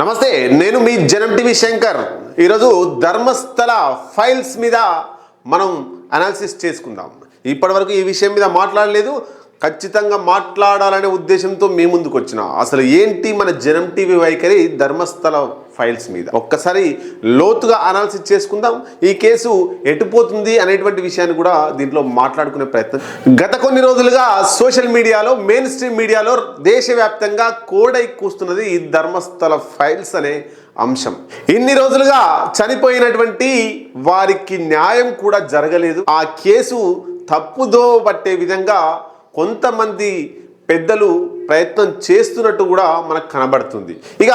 నమస్తే నేను మీ జనం టీవీ శంకర్. ఈరోజు ధర్మస్థల ఫైల్స్ మీద మనం అనాలిసిస్ చేసుకుందాం. ఇప్పటివరకు ఈ విషయం మీద మాట్లాడలేదు. ఖచ్చితంగా మాట్లాడాలనే ఉద్దేశంతో మీ ముందుకు వచ్చిన. అసలు ఏంటి మన జనం టీవీ వైఖరి ధర్మస్థల ఫైల్స్ మీద. ఒక్కసారి లోతుగా అనాలిసిస్ చేసుకుందాం. ఈ కేసు ఎటుపోతుంది అనేటువంటి విషయాన్ని కూడా దీంట్లో మాట్లాడుకునే ప్రయత్నం. గత కొన్ని రోజులుగా సోషల్ మీడియాలో మెయిన్ స్ట్రీమ్ మీడియాలో దేశవ్యాప్తంగా కోడై కూస్తున్నది ఈ ధర్మస్థల ఫైల్స్ అనే అంశం. ఇన్ని రోజులుగా చనిపోయినటువంటి వారికి న్యాయం కూడా జరగలేదు. ఆ కేసు తప్పుదో పట్టే విధంగా కొంతమంది పెద్దలు ప్రయత్నం చేస్తున్నట్టు కూడా మనకు కనబడుతుంది. ఇక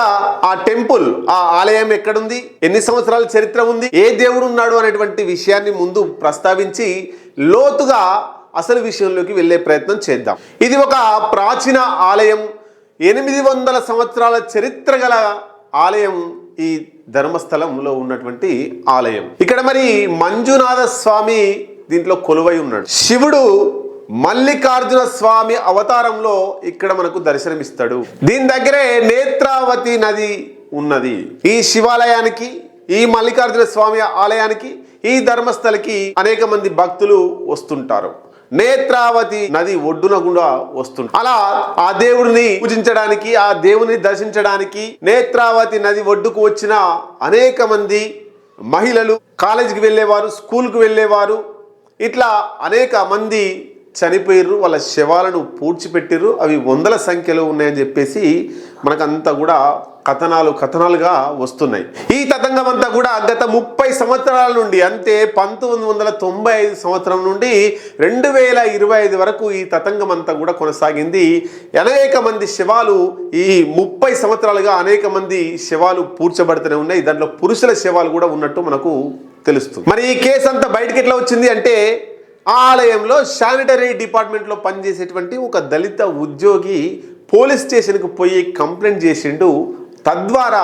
ఆ టెంపుల్ ఆ ఆలయం ఎక్కడుంది? ఎన్ని సంవత్సరాల చరిత్ర ఉంది? ఏ దేవుడు ఉన్నాడు అనేటువంటి విషయాన్ని ముందు ప్రస్తావించి లోతుగా అసలు విషయంలోకి వెళ్ళే ప్రయత్నం చేద్దాం. ఇది ఒక ప్రాచీన ఆలయం. ఎనిమిది వందల సంవత్సరాల చరిత్ర గల ఆలయం ఈ ధర్మస్థలంలో ఉన్నటువంటి ఆలయం. ఇక్కడ మరి మంజునాథ స్వామి దీంట్లో కొలువై ఉన్నాడు. శివుడు మల్లికార్జున స్వామి అవతారంలో ఇక్కడ మనకు దర్శనమిస్తాడు. దీని దగ్గరే నేత్రావతి నది ఉన్నది. ఈ శివాలయానికి ఈ మల్లికార్జున స్వామి ఆలయానికి ఈ ధర్మస్థలకి అనేక మంది భక్తులు వస్తుంటారు. నేత్రావతి నది ఒడ్డున కూడా వస్తుంది అలా ఆ దేవుడిని పూజించడానికి ఆ దేవుని దర్శించడానికి నేత్రావతి నది ఒడ్డుకు వచ్చిన అనేక మంది మహిళలు కాలేజీకి వెళ్ళేవారు స్కూల్కి వెళ్ళేవారు ఇట్లా అనేక మంది చనిపోయిర్రు వాళ్ళ శవాలను పూడ్చిపెట్టిర్రు అవి వందల సంఖ్యలో ఉన్నాయని చెప్పేసి మనకంతా కూడా కథనాలు కథనాలుగా వస్తున్నాయి. ఈ తతంగం అంతా కూడా గత ముప్పై సంవత్సరాల నుండి అంతే పంతొమ్మిది వందల తొంభై ఐదు సంవత్సరం నుండి రెండు వేల ఇరవై ఐదు వరకు ఈ తతంగం అంతా కూడా కొనసాగింది. అనేక మంది శవాలు ఈ ముప్పై సంవత్సరాలుగా అనేక మంది శవాలు పూడ్చబడుతూనే ఉన్నాయి. దాంట్లో పురుషుల శవాలు కూడా ఉన్నట్టు మనకు తెలుస్తుంది. మరి ఈ కేసు అంతా బయటకి ఎట్లా వచ్చింది అంటే ఆ ఆలయంలో శానిటరీ డిపార్ట్మెంట్లో పనిచేసేటువంటి ఒక దళిత ఉద్యోగి పోలీస్ స్టేషన్కి పోయి కంప్లైంట్ చేసిండు తద్వారా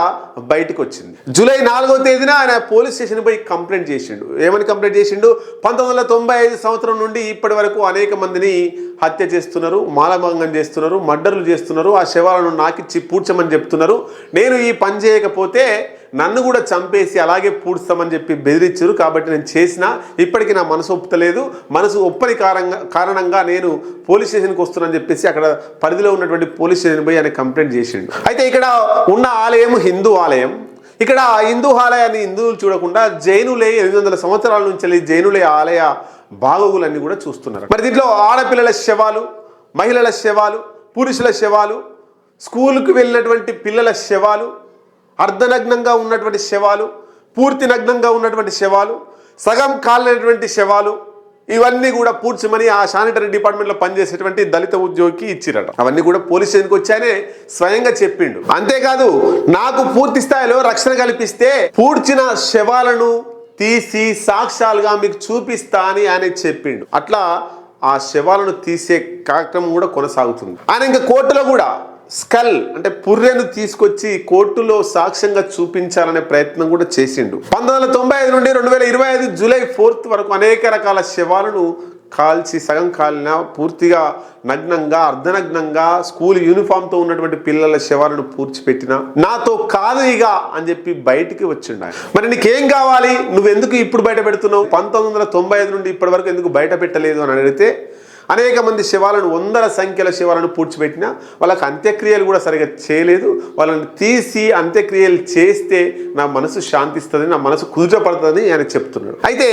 బయటకు వచ్చింది జూలై నాలుగో తేదీన ఆయన పోలీస్ స్టేషన్ పోయి కంప్లైంట్ చేసిండు. ఏమని కంప్లైంట్ చేసిండు? పంతొమ్మిది వందల తొంభై ఐదు సంవత్సరం నుండి ఇప్పటి వరకు అనేక మందిని హత్య చేస్తున్నారు మాలభంగం చేస్తున్నారు మర్డర్లు చేస్తున్నారు ఆ శవాలను నాకిచ్చి పూడ్చమని చెప్తున్నారు. నేను ఈ పని చేయకపోతే నన్ను కూడా చంపేసి అలాగే పూడ్స్తామని చెప్పి బెదిరించారు. కాబట్టి నేను చేసిన ఇప్పటికీ నా మనసు ఒప్పుతలేదు. మనసు ఒప్పని కారణంగా కారణంగా నేను పోలీస్ స్టేషన్కి వస్తున్నానని చెప్పేసి అక్కడ పరిధిలో ఉన్నటువంటి పోలీస్ స్టేషన్ పోయి ఆయన కంప్లైంట్ చేసిండు. అయితే ఇక్కడ ఉన్న ఆలయం హిందూ ఆలయం. ఇక్కడ ఆ హిందూ ఆలయాన్ని హిందువులు చూడకుండా జైనులే ఎనిమిది వందల సంవత్సరాల నుంచి వెళ్ళి జైనులే ఆలయ బాగోగులన్నీ కూడా చూస్తున్నారు. మరి దీంట్లో ఆడపిల్లల శవాలు మహిళల శవాలు పురుషుల శవాలు స్కూల్కి వెళ్ళినటువంటి పిల్లల శవాలు అర్ధనగ్నంగా ఉన్నటువంటి శవాలు పూర్తి నగ్నంగా ఉన్నటువంటి శవాలు సగం కాలినటువంటి శవాలు ఇవన్నీ కూడా పూడ్చమని ఆ శానిటరీ డిపార్ట్మెంట్లో పనిచేసేటువంటి దళిత ఉద్యోగికి ఇచ్చిరట. అవన్నీ కూడా పోలీస్ స్టేషన్కి వచ్చాయనే స్వయంగా చెప్పిండు. అంతేకాదు నాకు పూర్తి స్థాయిలో రక్షణ కల్పిస్తే పూడ్చిన శవాలను తీసి సాక్ష్యాలుగా మీకు చూపిస్తా అని ఆయన చెప్పిండు. అట్లా ఆ శవాలను తీసే కార్యక్రమం కూడా కొనసాగుతుంది. ఆయన ఇంకా కోర్టులో కూడా స్కల్ అంటే పుర్రెను తీసుకొచ్చి కోర్టులో సాక్ష్యంగా చూపించాలనే ప్రయత్నం కూడా చేసిండు. పంతొమ్మిది వందల తొంభై ఐదు నుండి రెండు వేల ఇరవై ఐదు జూలై ఫోర్త్ వరకు అనేక రకాల శవాలను కాల్చి సగం కాలిన పూర్తిగా నగ్నంగా అర్ధనగ్నంగా స్కూల్ యూనిఫామ్తో ఉన్నటువంటి పిల్లల శవాలను పూడ్చిపెట్టిన నాతో కాదు ఇక అని చెప్పి బయటికి వచ్చిండ మరి నీకేం కావాలి? నువ్వెందుకు ఇప్పుడు బయట పెడుతున్నావు? పంతొమ్మిది వందల తొంభై ఐదు నుండి ఇప్పటి వరకు ఎందుకు బయట పెట్టలేదు అని అడిగితే అనేక మంది శవాలను వందల సంఖ్యల శవాలను పూడ్చిపెట్టిన వాళ్ళకి అంత్యక్రియలు కూడా సరిగా చేయలేదు. వాళ్ళని తీసి అంత్యక్రియలు చేస్తే నా మనసు శాంతిస్తుంది నా మనసు కుదుటపడుతుంది ఆయన చెప్తున్నాడు. అయితే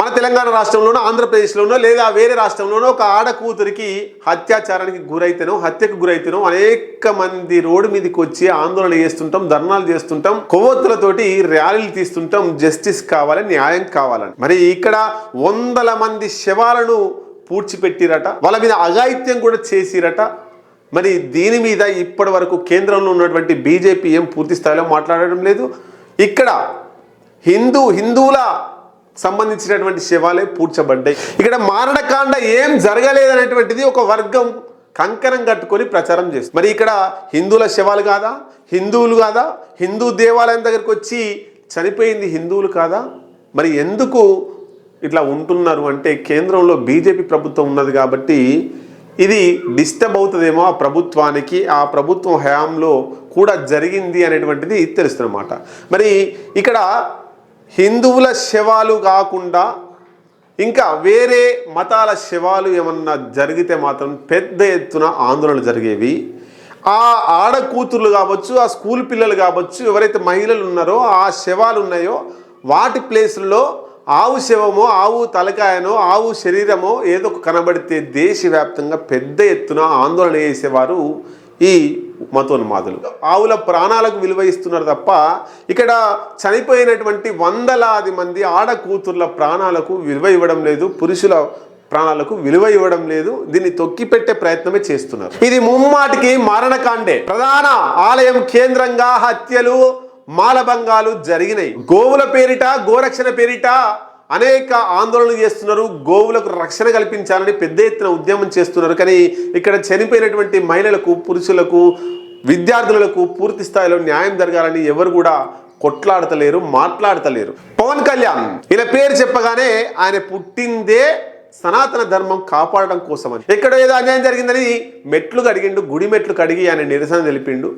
మన తెలంగాణ రాష్ట్రంలోనో ఆంధ్రప్రదేశ్లోనో లేదా వేరే రాష్ట్రంలోనో ఒక ఆడ కూతురికి అత్యాచారానికి గురైతేనో హత్యకు గురైతేనో అనేక మంది రోడ్డు మీదకి వచ్చి ఆందోళన చేస్తుంటాం ధర్నాలు చేస్తుంటాం కొవ్వొత్తులతోటి ర్యాలీలు తీస్తుంటాం. జస్టిస్ కావాలి న్యాయం కావాలని. మరి ఇక్కడ వందల మంది శవాలను పూడ్చిపెట్టిరట వాళ్ళ మీద అఘాయిత్యం కూడా చేసిరట. మరి దీని మీద ఇప్పటి వరకు కేంద్రంలో ఉన్నటువంటి బీజేపీ ఏం పూర్తి స్థాయిలో మాట్లాడడం లేదు. ఇక్కడ హిందూ హిందువుల సంబంధించినటువంటి శవాలే పూడ్చబడ్డాయి. ఇక్కడ మారణకాండ ఏం జరగలేదనేటువంటిది ఒక వర్గం కంకరం కట్టుకొని ప్రచారం చేస్తుంది. మరి ఇక్కడ హిందువుల శవాలు కాదా? హిందువులు కాదా? హిందూ దేవాలయం దగ్గరికి వచ్చి చనిపోయింది హిందువులు కాదా? మరి ఎందుకు ఇట్లా ఉంటున్నారు అంటే కేంద్రంలో బీజేపీ ప్రభుత్వం ఉన్నది కాబట్టి ఇది డిస్టర్బ్ అవుతుందేమో ఆ ప్రభుత్వానికి ఆ ప్రభుత్వం హయాంలో కూడా జరిగింది అనేటువంటిది తెలుస్తున్నమాట. మరి ఇక్కడ హిందువుల శవాలు కాకుండా ఇంకా వేరే మతాల శవాలు ఏమన్నా జరిగితే మాత్రం పెద్ద ఎత్తున ఆందోళనలు జరిగేవి. ఆ ఆడకూతుర్లు కావచ్చు ఆ స్కూల్ పిల్లలు కావచ్చు ఎవరైతే మహిళలు ఉన్నారో ఆ శవాలు ఉన్నాయో వాటి ప్లేసుల్లో ఆవు శవమో ఆవు తలకాయనో ఆవు శరీరమో ఏదో ఒక కనబడితే దేశవ్యాప్తంగా పెద్ద ఎత్తున ఆందోళన చేసేవారు ఈ మతోన్మాదులు ఆవుల ప్రాణాలకు విలువ ఇస్తున్నారు తప్ప ఇక్కడ చనిపోయినటువంటి వందలాది మంది ఆడ కూతుర్ల ప్రాణాలకు విలువ ఇవ్వడం లేదు పురుషుల ప్రాణాలకు విలువ ఇవ్వడం లేదు దీన్ని తొక్కిపెట్టే ప్రయత్నమే చేస్తున్నారు. ఇది ముమ్మాటికి మారణకాండే. ప్రధాన ఆలయం కేంద్రంగా హత్యలు మాలభంగాలు జరిగినాయి. గోవుల పేరిట గోరక్షణ పేరిట అనేక ఆందోళనలు చేస్తున్నారు. గోవులకు రక్షణ కల్పించాలని పెద్ద ఎత్తున ఉద్యమం చేస్తున్నారు. కానీ ఇక్కడ చనిపోయినటువంటి మహిళలకు పురుషులకు విద్యార్థులకు పూర్తి స్థాయిలో న్యాయం జరగాలని ఎవరు కూడా కొట్లాడతలేరు మాట్లాడతలేరు. పవన్ కళ్యాణ్ ఈయన పేరు చెప్పగానే ఆయన పుట్టిందే సనాతన ధర్మం కాపాడడం కోసమని. ఎక్కడో ఏదో అన్యాయం జరిగిందని మెట్లు కడిగిండు గుడి మెట్లు కడిగి ఆయన నిరసన తెలిపిండు.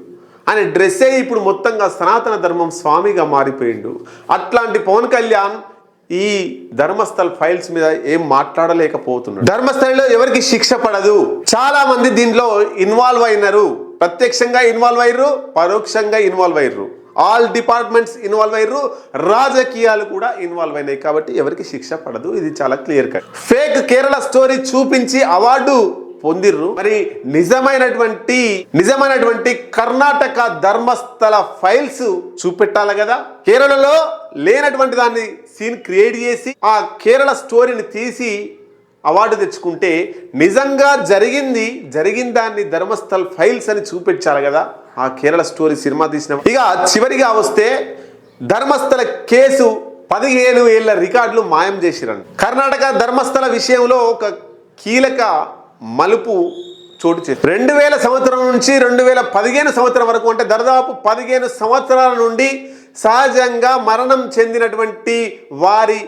ఆయన డ్రెస్సే ఇప్పుడు మొత్తంగా సనాతన ధర్మం స్వామిగా మారిపోయిండు. అట్లాంటి పవన్ కళ్యాణ్ ఈ ధర్మస్థల్ ఫైల్స్ మీద ఏం మాట్లాడలేకపోతున్నాడు. ధర్మస్థలిలో ఎవరికి శిక్ష పడదు. చాలా మంది దీంట్లో ఇన్వాల్వ్ అయినారు. ప్రత్యక్షంగా ఇన్వాల్వ్ అయ్యారు పరోక్షంగా ఇన్వాల్వ్ అయ్యారు ఆల్ డిపార్ట్మెంట్స్ ఇన్వాల్వ్ అయ్యారు రాజకీయాలు కూడా ఇన్వాల్వ్ అయినాయి కాబట్టి ఎవరికి శిక్ష పడదు. ఇది చాలా clear cut. Fake Kerala story చూపించి అవార్డు పొందిర్రు. మరి నిజమైనటువంటి నిజమైనటువంటి కర్ణాటక ధర్మస్థల ఫైల్స్ చూపెట్టాలి కదా. కేరళలో లేనటువంటి దాన్ని సీన్ క్రియేట్ చేసి ఆ కేరళ స్టోరీని తీసి అవార్డు తెచ్చుకుంటే నిజంగా జరిగింది జరిగిన దాన్ని ధర్మస్థల్ ఫైల్స్ అని చూపించాలి కదా. ఆ కేరళ స్టోరీ సినిమా తీసిన. ఇక చివరిగా వస్తే ధర్మస్థల కేసు పదిహేను ఏళ్ళ రికార్డులు మాయం చేసిరండి కర్ణాటక ధర్మస్థల విషయంలో ఒక కీలక మలుపు చోటు చేసి రెండు వేల సంవత్సరం నుంచి రెండు వేల పదిహేను సంవత్సరం వరకు అంటే దాదాపు పదిహేను సంవత్సరాల నుండి సహజంగా మరణం చెందినటువంటి వారి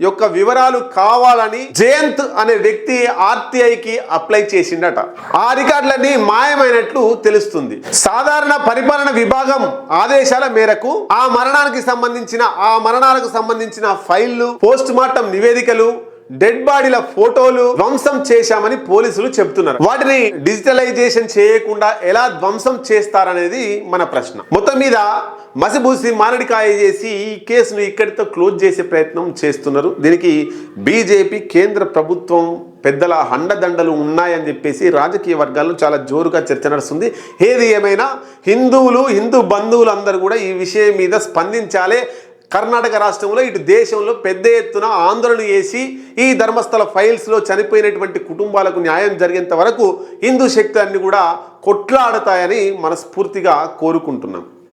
యొక్క వివరాలు కావాలని జయంత్ అనే వ్యక్తి ఆర్టీఐకి అప్లై చేసిండట. ఆ రికార్డులన్నీ మాయమైనట్లు తెలుస్తుంది. సాధారణ పరిపాలన విభాగం ఆదేశాల మేరకు ఆ మరణానికి సంబంధించిన ఆ మరణాలకు సంబంధించిన ఫైళ్ళు పోస్ట్ మార్టం నివేదికలు డెడ్ బాడీల ఫోటోలు ధ్వంసం చేశామని పోలీసులు చెబుతున్నారు. వాటిని డిజిటలైజేషన్ చేయకుండా ఎలా ధ్వంసం చేస్తారనేది మన ప్రశ్న. మొత్తం మీద మసిబూసి మారడికాయ చేసి ఈ కేసును ఇక్కడితో క్లోజ్ చేసే ప్రయత్నం చేస్తున్నారు. దీనికి బీజేపీ కేంద్ర ప్రభుత్వం పెద్దల హండదండలు ఉన్నాయని చెప్పేసి రాజకీయ వర్గాల్లో చాలా జోరుగా చర్చ నడుస్తుంది. ఏది ఏమైనా హిందువులు హిందూ బంధువులు అందరూ కూడా ఈ విషయం మీద స్పందించాలి కర్ణాటక రాష్ట్రంలో ఇటు దేశంలో పెద్ద ఎత్తున ఆందోళన చేసి ఈ ధర్మస్థల ఫైల్స్లో చనిపోయినటువంటి కుటుంబాలకు న్యాయం జరిగేంత వరకు హిందూ అన్ని కూడా కొట్లాడతాయని మనస్ఫూర్తిగా కోరుకుంటున్నాం.